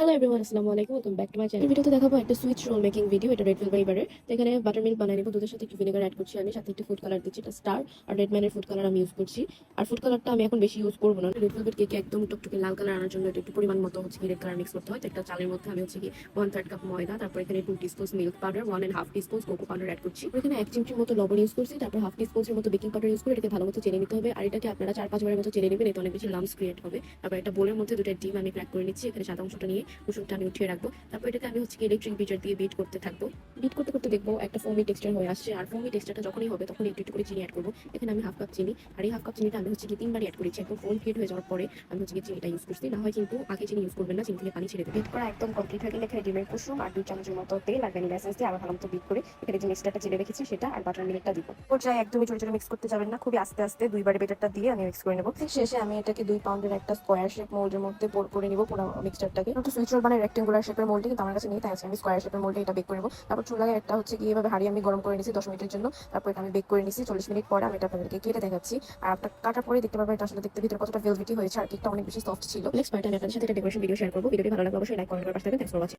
Hello everyone আসসালামু আলাইকুম welcome back to my channel ভিডিওতে দেখাবো একটা সুইচ রোল মেকিং ভিডিও এটা রেড ভেলভেট বারের এখানে বাটার মিল্ক বানিয়ে নেব। দুধের সাথে একটু ভিনেগার অ্যাড করছি আমি। সাথে একটু ফুড কালার দিচ্ছি। এটা স্টার আর রেড ম্যানের ফুড কালার আমি ইউজ করছি। আর ফুড কালারটা আমি এখন বেশি ইউজ করব না। রেড ভেলভেট কেকে একদম টুকটুকে লাল কালার আনার জন্য একটু পরিমাণ মতো হচ্ছে কি রেড কালার মিক্স করতে হয়। একটা চালের মধ্যে আমি হচ্ছে কি ওয়ান থার্ড কাপ ময়দা, তারপর এখানে two teaspoon milk powder one and half teaspoon cocoa powder add করছি। এখানে এক চিমচির মতো লবণ ইউজ করছি। তারপর হাফ টিস্পুনের মতো বেকিং পাউডার ইউজ করে এটাকে ভালো মতো চেনে নিতে হবে। আর এটাকে আপনারা চার পাঁচবারের মতো চেনে নেবেন। এতে অনেক বেশি লামস ক্রিয়েট হবে। তারপর একটা বোলের মধ্যে দুটো ডিম আমি ক্র্যাক করে নিচ্ছি। এখানে সাদা অংশটা নিয়ে কুসুমটা আমি উঠিয়ে রাখব। তারপর এটাকে আমি হচ্ছে ইলেকট্রিক বিটার দিয়ে বিট করতে থাকব। বিট করতে করতে দেখব একটা ফোমি টেক্সচার হয়ে আসছে। আর ফোমি টেক্সচারটা যখনই হবে তখন একটু একটু করে চিনি অ্যাড করব। এখানে আমি হাফ কাপ চিনি। আর এই হাফ কাপ চিনিটা আমি হচ্ছে কি তিনবার অ্যাড করেছি। একদম ফোম ক্রিয়েট হয়ে যাওয়ার পরে আমি হচ্ছে চিনিটা ইউজ করছি। না হয় কিন্তু আগে চিনি ইউজ করবেন না, চিনি থেকে পানি ছেড়ে দেবে বিট করা একদম কমপ্লিট হয়ে গেলে এখানে ডিমের কুসুম আর দুই চামচের মতো তেল আর ভ্যানিলা এসেন্স দিয়ে আবার ভালো মতো বিট করে এখানে যে মিক্সচারটা চেলে রেখেছি সেটা আর বাটার মিল্কটা দিব। পর্যায়ে একদমই ছোট ছোট মিক্স করতে যাবেন না। খুবই আস্তে আস্তে দুইবারে বেটারটা দিয়ে আমি মিক্স করে নেব। শেষে আমি এটাকে দুই পাউন্ডের একটা স্কোয়ার শেপ মোল্ডের মধ্যে পোর করে নিব পুরো মিক্সচারটাকে একটু বানের রেক্টেঙ্গুলার শেপের মোল্ডে কিন্তু আমার কাছে নেই, তাই আজকে আমি স্কোয়ার শেপের মোল্ডে এটা বেক করে নেব। তারপর চুলায় একটা হচ্ছে গিয়ে এভাবে হাড়ি আমি গরম করে নিয়েছি দশ মিনিটের জন্য। তারপর এটা আমি বেক করে নিয়েছি, চল্লিশ মিনিট পরে আমি এটা আপনাদেরকে কেটে দেখাচ্ছি। আর আপনার কাটার পরে দেখতে পারবেন এটা আসলে দেখতে ভিতরে কতটা ভেলভিটি হয়েছে, আর কেকটা অনেক বেশি সফট ছিল। নেক্সট পয়েন্ট আমি আপনাদের সাথে একটা ডেকোরেশন ভিডিও শেয়ার করব। ভিডিওটি ভালো লাগলে অবশ্যই লাইক কমেন্ট করে পাশে থাকবেন। Thanks for watching